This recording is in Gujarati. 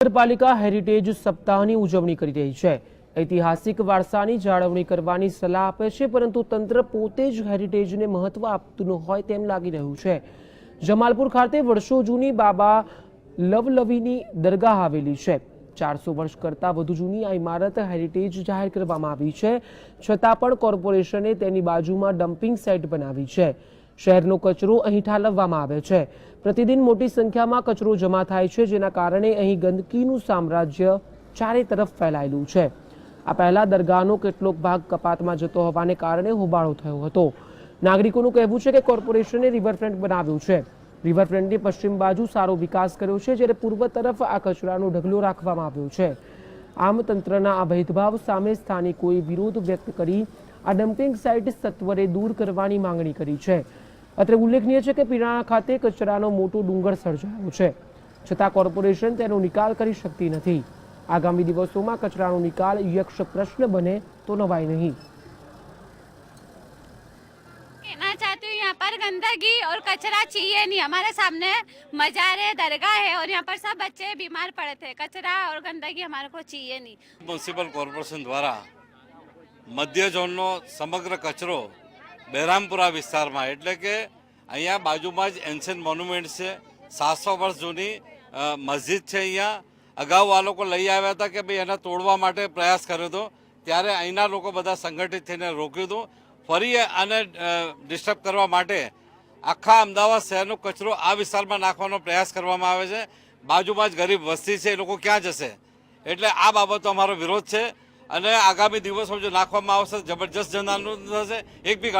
નગરપાલિકા હેરિટેજ સપ્તાહની ઉજવણી કરી રહી છે. ઐતિહાસિક વારસાની જાળવણી કરવાની સલાહ આપે છે, પરંતુ તંત્ર પોતે જ હેરિટેજને મહત્વ આપતું હોય તેમ લાગી રહ્યું છે. જમાલપુર ખાતે વર્ષો જૂની બાબા લવલવીની દરગાહ આવેલી છે. ચારસો વર્ષ કરતાં વધુ જૂની આ ઇમારત હેરિટેજ જાહેર કરવામાં આવી છે, છતાં પણ કોર્પોરેશને તેની બાજુમાં ડમ્પિંગ સાઇટ બનાવી છે. શહેરનો કચરો અહીં ઠાલવવામાં આવે છે. પ્રતિદિન મોટી સંખ્યામાં કચરો જમા થાય છે, જેના કારણે અહીં ગંદકીનું સામ્રાજ્ય ચારે તરફ ફેલાયેલું છે. આ પહેલા દરગાહનો કેટલોક ભાગ કપાતમાં જતો હોવાને કારણે હોબાળો થયો હતો. નાગરિકોનું કહેવું છે કે કોર્પોરેશને રિવરફ્રન્ટ બનાવ્યું છે. રિવરફ્રન્ટની પશ્ચિમ બાજુ સારો વિકાસ કર્યો છે, જ્યારે પૂર્વ તરફ આ કચરાનો ઢગલો રાખવામાં આવ્યો છે. આમ તંત્રના આ ભેદભાવ સામે સ્થાનિકોએ વિરોધ વ્યક્ત કરી આ ડમ્પિંગ સાઇટ સત્વરે દૂર કરવાની માંગણી કરી છે. અત્રે ઉલ્લેખનીય છે કે પીરાણા ખાતે કચરાનો મોટો ડુંગર સર્જાયો છે છતાં કોર્પોરેશન તેનો નિકાલ કરી શકતી નથી આગામી દિવસોમાં કચરાનો નિકાલ યક્ષ પ્રશ્ન બને તો નવાય નહીં कहना चाहती हूँ यहाँ पर गंदगी और कचरा चाहिए नहीं हमारे सामने मजार है दरगाह है और यहाँ पर सब बच्चे बीमार पड़े थे कचरा और गंदगी हमारे को चाहिए नहीं મ્યુનિસિપલ કોર્પોરેશન દ્વારા મધ્ય ઝોનનો સમગ્ર કચરો બહેરામપુરા વિસ્તારમાં. એટલે કે અહીંયા બાજુમાં જ એન્શિયન્ટ મોન્યુમેન્ટ છે. સાતસો વર્ષ જૂની મસ્જિદ છે અહીંયા. અગાઉ આ લોકો લઈ આવ્યા હતા કે ભાઈ એને તોડવા માટે પ્રયાસ કર્યો હતો. ત્યારે અહીંના લોકો બધા સંગઠિત થઈને રોક્યું હતું. ફરી આને ડિસ્ટર્બ કરવા માટે આખા અમદાવાદ શહેરનો કચરો આ વિસ્તારમાં નાખવાનો પ્રયાસ કરવામાં આવે છે. બાજુમાં જ ગરીબ વસ્તી છે, એ લોકો ક્યાં જશે? એટલે આ બાબતો અમારો વિરોધ છે. અને આગામી દિવસોમાં જો નાખવામાં આવશે, જબરજસ્ત જનાનું થશે. એક બી